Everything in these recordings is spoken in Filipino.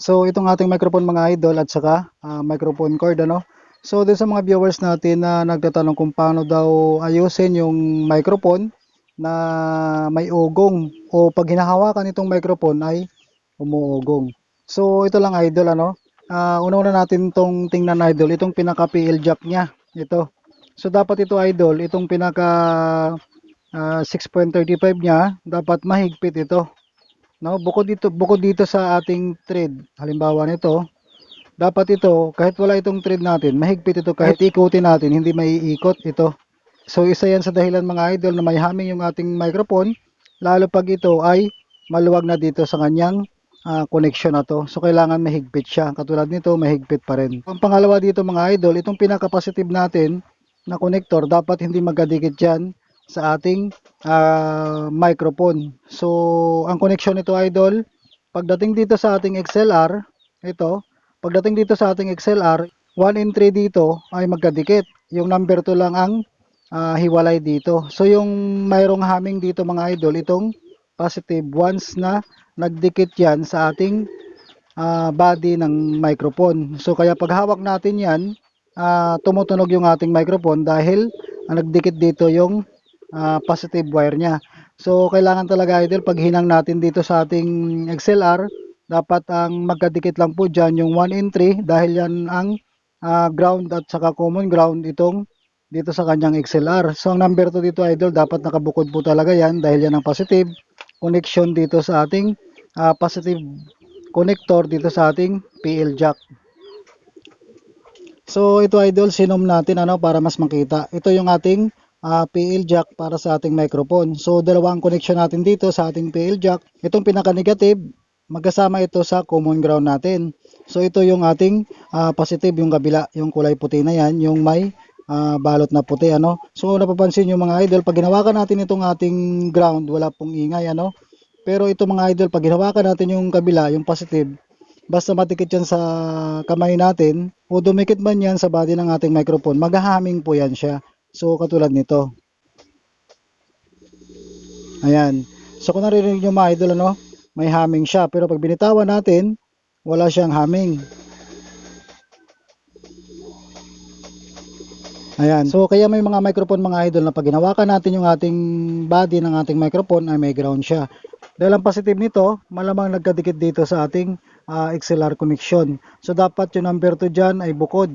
So itong ating microphone mga idol at saka ah, microphone cord ano. So dun sa mga viewers natin na nagtatanong kung paano daw ayusin yung microphone na may ugong o pag hinahawakan itong microphone ay umuugong. So ito lang idol ano. Ah, una-una natin tong tingnan idol itong pinaka PL jack niya. Ito. So dapat ito idol itong pinaka ah, 6.35 niya dapat mahigpit ito. No, bukod dito, bukod dito sa ating thread, halimbawa nito, dapat ito, kahit wala itong thread natin, mahigpit ito kahit ikutin natin, hindi maiikot ito. So isa yan sa dahilan mga idol na may humming yung ating microphone, lalo pag ito ay maluwag na dito sa kanyang ah, connection na to. So kailangan mahigpit siya. Katulad nito, mahigpit pa rin. Ang pangalawa dito mga idol, itong pinaka-positive natin na connector, dapat hindi magkadikit yan sa ating ah, microphone. So, ang connection nito idol, pagdating dito sa ating XLR, ito, pagdating dito sa ating XLR, 1 in 3 dito ay magkadikit. Yung number 2 lang ang ah, hiwalay dito. So, yung mayroong humming dito mga idol, itong positive once na nagdikit yan sa ating ah, body ng microphone. So, kaya pag hawak natin yan, ah, tumutunog yung ating microphone dahil ah, nagdikit dito yung ah, positive wire niya. So, kailangan talaga idol, pag hinang natin dito sa ating XLR, dapat ang magkadikit lang po dyan yung 1 in 3 dahil yan ang ah, ground at saka common ground itong dito sa kanyang XLR. So, ang number 2 dito idol, dapat nakabukod po talaga yan dahil yan ang positive connection dito sa ating ah, positive connector dito sa ating PL jack. So ito idol, sinom natin ano para mas makita. Ito yung ating ah, PL jack para sa ating microphone. So dalawang connection natin dito sa ating PL jack. Itong pinaka-negative, magkasama ito sa common ground natin. So ito yung ating ah, positive, yung kabila, yung kulay puti na yan, yung may ah, balot na puti ano. So napapansin nyo mga idol, pag hinawakan natin itong ating ground, wala pong ingay ano. Pero ito mga idol, pag hinawakan natin yung kabila, yung positive, basta matikit yan sa kamay natin o dumikit man yan sa body ng ating microphone, maghahaming po yan siya. So, katulad nito. Ayan. So, kung naririnig nyo mga idol, ano, may humming siya. Pero pag binitawan natin, wala siyang humming. Ayan. So, kaya may mga microphone mga idol na pag hinawakan natin yung ating body ng ating microphone ay may ground siya. Dahil ang positive nito, malamang nagkadikit dito sa ating ah, XLR connection. So, dapat yung number 2 dyan ay bukod.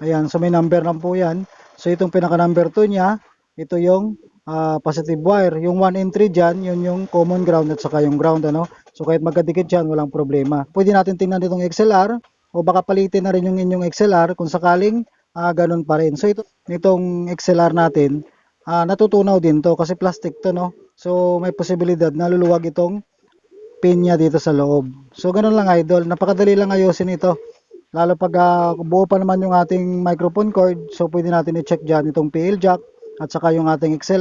Ayan. So, may number lang po yan. So, itong pinaka number 2 niya, ito yung ah, positive wire. Yung 1 and 3 dyan, yun yung common ground at saka yung ground. Ano? So, kahit magkadikit dyan, walang problema. Pwede natin tingnan itong XLR o baka palitin na rin yung inyong XLR kung sakaling ah, ganun pa rin. So, ito, itong XLR natin, ah, natutunaw din to kasi plastic to, no? So, may posibilidad na luluwag itong pin niya dito sa loob. So, ganun lang idol. Napakadali lang ayusin ito. Lalo pag ah, buo pa naman yung ating microphone cord, so pwede natin i-check dyan itong PL jack at saka yung ating XLR.